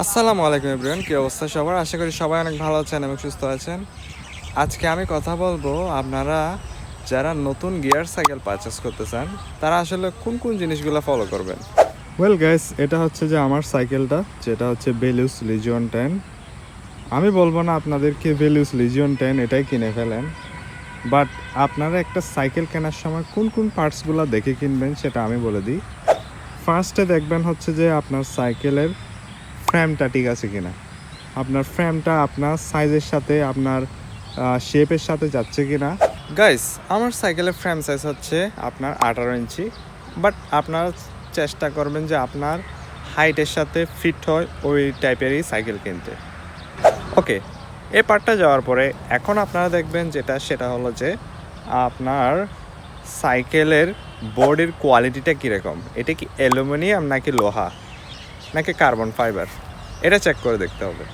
আসসালামু আলাইকুম এভরিওয়ান, কী অবস্থা সবার? আশা করি সবাই অনেক ভালো আছেন এবং সুস্থ আছেন। আজকে আমি কথা বলব আপনারা যারা নতুন গিয়ার সাইকেল পারচেস করতে চান, তারা আসলে কোন কোন জিনিসগুলো ফলো করবেন? ওয়েল গাইস এটা হচ্ছে যে আমার সাইকেলটা, যেটা হচ্ছে বেলুস লিজিয়ন টেন আমি বলব না আপনাদেরকে বেলুস লিজিয়ন টেন এটাই কিনে ফেলেন বাট আপনারা একটা সাইকেল কেনার সময় কোন কোন পার্টসগুলো দেখে কিনবেন সেটা আমি বলে দিই। ফার্স্টে দেখবেন হচ্ছে যে আপনার সাইকেলের ফ্রেমটা ঠিক আছে কিনা? আপনার ফ্রেমটা আপনার সাইজের সাথে, আপনার শেপের সাথে যাচ্ছে কিনা? গাইস আমার সাইকেলের ফ্রেম সাইজ হচ্ছে আপনার আঠারো ইঞ্চি বাট আপনারা চেষ্টা করবেন যে আপনার হাইটের সাথে ফিট হয় ওই টাইপেরই সাইকেল কিনতে। ওকে এ পার্টটা যাওয়ার পরে এখন আপনারা দেখবেন যেটা, সেটা হলো যে আপনার সাইকেলের বোর্ডের কোয়ালিটিটা কীরকম? এটা কি অ্যালুমিনিয়াম নাকি লোহা? নাকি কার্বন ফাইবার এটা চেক করে দেখতে হবে।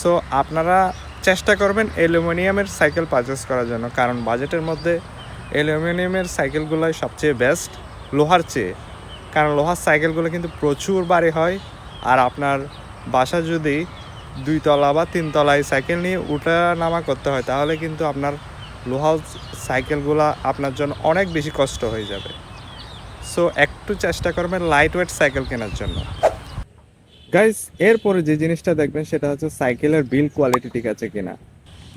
সো আপনারা চেষ্টা করবেন অ্যালুমিনিয়ামের সাইকেল পারচেস করার জন্য, কারণ বাজেটের মধ্যে অ্যালুমিনিয়ামের সাইকেলগুলোই সবচেয়ে বেস্ট লোহার চেয়ে। কারণ লোহার সাইকেলগুলো কিন্তু প্রচুর বাড়ি হয়, আর আপনার বাসা যদি দুই তলা বা তিন তলায় সাইকেল নিয়ে উঠা নামা করতে হয়, তাহলে কিন্তু আপনার লোহার সাইকেলগুলো আপনার জন্য অনেক বেশি কষ্ট হয়ে যাবে। সো একটু চেষ্টা করবেন লাইট ওয়েট সাইকেল কেনার জন্য। গাইস এরপরে যে জিনিসটা দেখবেন সেটা হচ্ছে সাইকেলের বিল কোয়ালিটি ঠিক আছে কিনা।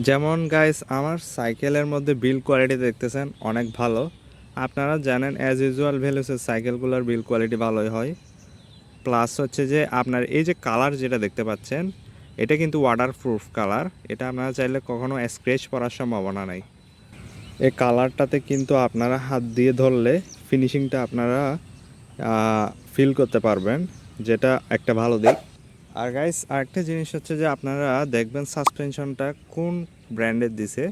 যেমন গাইস আমার সাইকেলের মধ্যে বিল কোয়ালিটি দেখতেছেন, অনেক ভালো। আপনারা জানেন অ্যাজ ইউজুয়াল ভ্যালুসের সাইকেলগুলোর বিল কোয়ালিটি ভালোই হয়। প্লাস হচ্ছে যে আপনার এই যে কালার যেটা দেখতে পাচ্ছেন, এটা কিন্তু ওয়াটার প্রুফ কালার এটা আপনারা চাইলে কখনো স্ক্র্যাচ পড়ার সম্ভাবনা নাই। এই কালারটাতে কিন্তু আপনারা হাত দিয়ে ধরলে ফিনিশিংটা আপনারা ফিল করতে পারবেন। যেটা একটা ভালো দিক। আর গাইস আরেকটা জিনিস হচ্ছে যে আপনারা দেখবেন সাসপেনশনটা কোন ব্র্যান্ডের দিছে।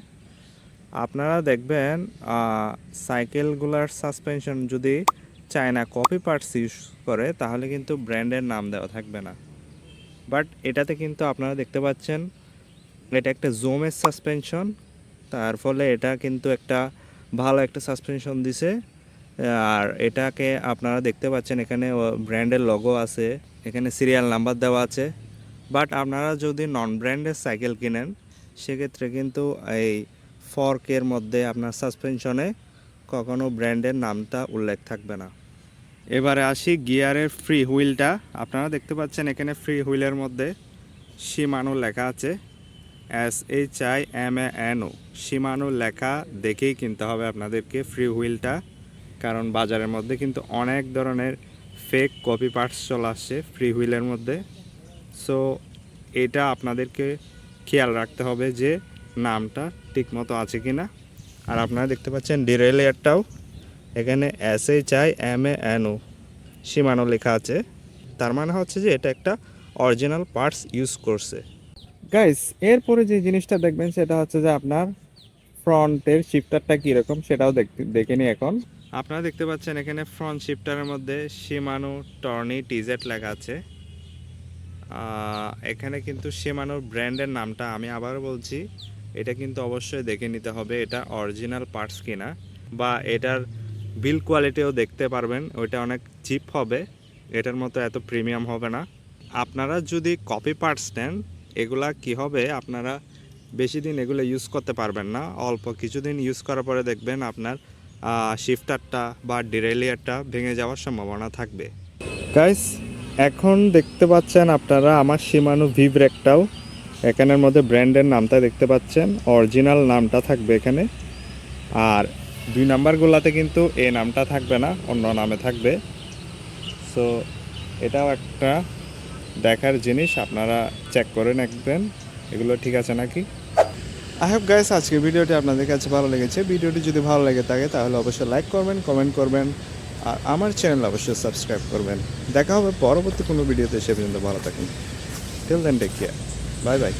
আপনারা দেখবেন সাইকেলগুলার সাসপেনশন যদি চায়না কপি পার্টস ইউজ করে, তাহলে কিন্তু ব্র্যান্ডের নাম দেওয়া থাকবে না। বাট এটাতে কিন্তু আপনারা দেখতে পাচ্ছেন, এটা একটা জোমের সাসপেনশন তার ফলে এটা কিন্তু একটা ভালো একটা সাসপেনশন দিছে। আর এটাকে আপনারা দেখতে পাচ্ছেন এখানে ব্র্যান্ডের লগো আছে। এখানে সিরিয়াল নাম্বার দেওয়া আছে। বাট আপনারা যদি নন ব্র্যান্ডের সাইকেল কিনেন, সেক্ষেত্রে কিন্তু এই ফর্কের মধ্যে আপনার সাসপেনশনে কখনো ব্র্যান্ডের নামটা উল্লেখ থাকবে না। এবারে আসি গিয়ারের ফ্রি হুইলটা আপনারা দেখতে পাচ্ছেন এখানে ফ্রি হুইলের মধ্যে সীমানো লেখা আছে। S H I M A N O Shimano লেখা দেখেই কিনতে হবে আপনাদেরকে ফ্রি হুইলটা কারণ বাজারের মধ্যে কিন্তু অনেক ধরনের ফেক কপি পার্টস চলে আসছে ফ্রি হুইলের মধ্যে। সো এটা আপনাদেরকে খেয়াল রাখতে হবে যে নামটা ঠিকমতো আছে কি না আর আপনারা দেখতে পাচ্ছেন ডিরেলিয়ারটাও এখানে S H I M A N O Shimano লেখা আছে। তার মানে হচ্ছে যে এটা একটা অরিজিনাল পার্টস ইউজ করছে। গাইস এরপরে যে জিনিসটা দেখবেন সেটা হচ্ছে যে আপনার ফ্রন্টের শিফটারটা কীরকম সেটাও দেখতে দেখে নিই এখন। আপনারা দেখতে পাচ্ছেন এখানে ফ্রন্ট শিফটারের মধ্যে সীমানো টর্নি টিজেট লেখা আছে। এখানে কিন্তু সীমানোর ব্র্যান্ডের নামটা আমি আবারও বলছি, এটা কিন্তু অবশ্যই দেখে নিতে হবে এটা অরিজিনাল পার্টস কিনা বা এটার বিল কোয়ালিটিও দেখতে পারবেন, ওইটা অনেক চিপ হবে, এটার মতো এত প্রিমিয়াম হবে না। আপনারা যদি কপি পার্টস নেন, এগুলা কি হবে আপনারা বেশি দিন এগুলো ইউজ করতে পারবেন না, অল্প কিছুদিন ইউজ করার পরে দেখবেন আপনার শিফটারটা বা ডিরেলিয়ারটা ভেঙে যাওয়ার সম্ভাবনা থাকবে। গাইস এখন দেখতে পাচ্ছেন আপনারা আমার সীমানু ভি ব্রেকটাও এখানের মধ্যে ব্র্যান্ডের নামটা দেখতে পাচ্ছেন, অরিজিনাল নামটা থাকবে এখানে। আর দুই নাম্বারগুলোতে কিন্তু এ নামটা থাকবে না, অন্য নামে থাকবে। সো এটাও একটা দেখার জিনিস, আপনারা চেক করে রাখবেন এগুলো ঠিক আছে নাকি? আই হোপ গাইস আজকে ভিডিওটি আপনাদের কাছে ভালো লেগেছে। ভিডিওটি যদি ভালো লেগে থাকে, তাহলে অবশ্যই লাইক করবেন কমেন্ট করবেন, আর আমার চ্যানেল অবশ্যই সাবস্ক্রাইব করবেন। দেখা হবে পরবর্তী কোনো ভিডিওতে, সে পর্যন্ত ভালো থাকুন। Till then take care bye bye